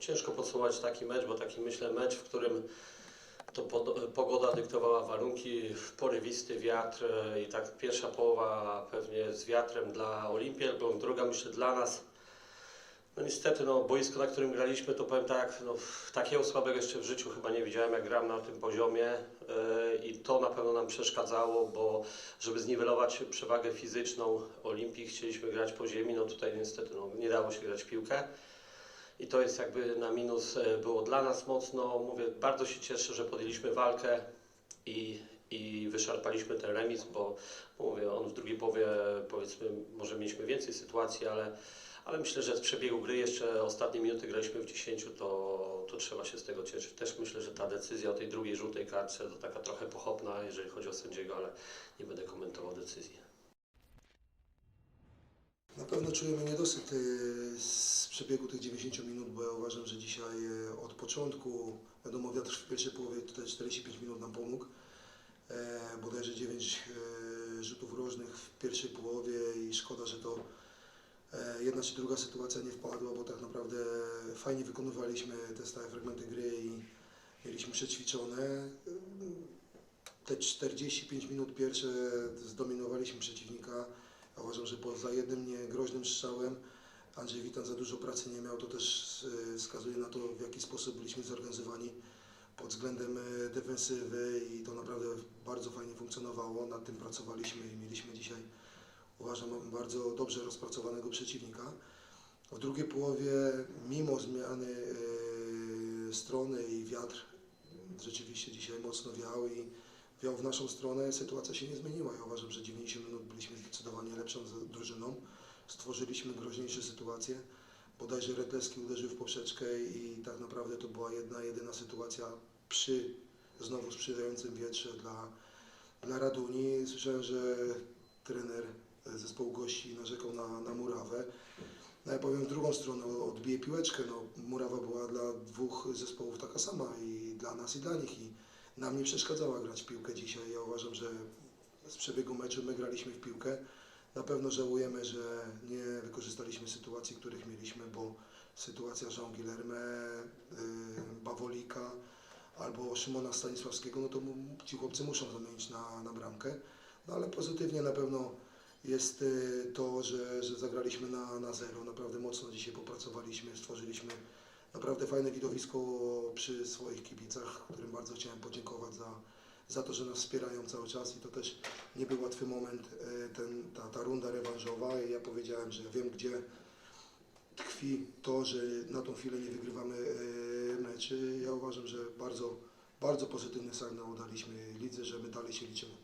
Ciężko podsumować taki mecz, bo taki myślę mecz, w którym to pogoda dyktowała warunki, porywisty wiatr e, i tak pierwsza połowa pewnie z wiatrem dla Olimpii druga myślę dla nas. No niestety, no, boisko, na którym graliśmy, to powiem tak, no, takiego słabego jeszcze w życiu chyba nie widziałem, jak gram na tym poziomie e, i to na pewno nam przeszkadzało, bo żeby zniwelować przewagę fizyczną Olimpii, chcieliśmy grać po ziemi, no tutaj niestety no, nie dało się grać w piłkę. I to jest jakby na minus e, było dla nas mocno. Mówię, bardzo się cieszę, że podjęliśmy walkę i, i wyszarpaliśmy ten remis, bo mówię, on w drugiej połowie powiedzmy, może mieliśmy więcej sytuacji, ale, ale myślę, że z przebiegu gry jeszcze ostatnie minuty graliśmy w 10, to, to trzeba się z tego cieszyć. Też myślę, że ta decyzja o tej drugiej żółtej kartce to taka trochę pochopna, jeżeli chodzi o sędziego, ale nie będę komentował decyzji. Na pewno czujemy niedosyt y, z przebiegu tych 90 minut, bo ja uważam, że dzisiaj y, od początku, wiadomo, wiatr w pierwszej połowie tutaj 45 minut nam pomógł. E, bodajże 9 e, rzutów rożnych w pierwszej połowie i szkoda, że to e, jedna czy druga sytuacja nie wpadła, bo tak naprawdę fajnie wykonywaliśmy te stałe fragmenty gry i mieliśmy przećwiczone. Te 45 minut pierwsze zdominowaliśmy przeciwnika. Ja uważam, że poza jednym niegroźnym strzałem Andrzej Witan za dużo pracy nie miał. To też e, wskazuje na to, w jaki sposób byliśmy zorganizowani pod względem e, defensywy i to naprawdę bardzo fajnie funkcjonowało. Nad tym pracowaliśmy i mieliśmy dzisiaj, uważam, bardzo dobrze rozpracowanego przeciwnika. W drugiej połowie, mimo zmiany e, strony i wiatr rzeczywiście dzisiaj mocno wiał i wiał w naszą stronę, sytuacja się nie zmieniła. Ja uważam, że 90 minut byliśmy zdecydowanie lepszą drużyną. Stworzyliśmy groźniejsze sytuacje. Bodajże Redleski uderzył w poprzeczkę i tak naprawdę to była jedna, jedyna sytuacja przy znowu sprzyjającym wietrze dla, dla Raduni. Słyszałem, że trener zespołu gości narzekał na, na murawę. No ja powiem w drugą stronę, odbije piłeczkę. No, murawa była dla dwóch zespołów taka sama i dla nas i dla nich. I nam nie przeszkadzała grać w piłkę dzisiaj. Ja uważam, że z przebiegu meczu my graliśmy w piłkę. Na pewno żałujemy, że nie wykorzystaliśmy sytuacji, których mieliśmy, bo sytuacja Jean Guillerme, y, Bawolika albo Szymona Stanisławskiego, no to ci chłopcy muszą zamienić na, na bramkę. No ale pozytywnie na pewno jest y, to, że, że zagraliśmy na, na zero. Naprawdę mocno dzisiaj popracowaliśmy, stworzyliśmy naprawdę fajne widowisko przy swoich kibicach, którym bardzo chciałem podziękować za, za to, że nas wspierają cały czas i to też nie był łatwy moment, e, ten, ta, ta runda rewanżowa i ja powiedziałem, że wiem gdzie tkwi to, że na tą chwilę nie wygrywamy e, meczy. Ja uważam, że bardzo, bardzo pozytywny sygnał daliśmy lidze, że my dalej się liczymy.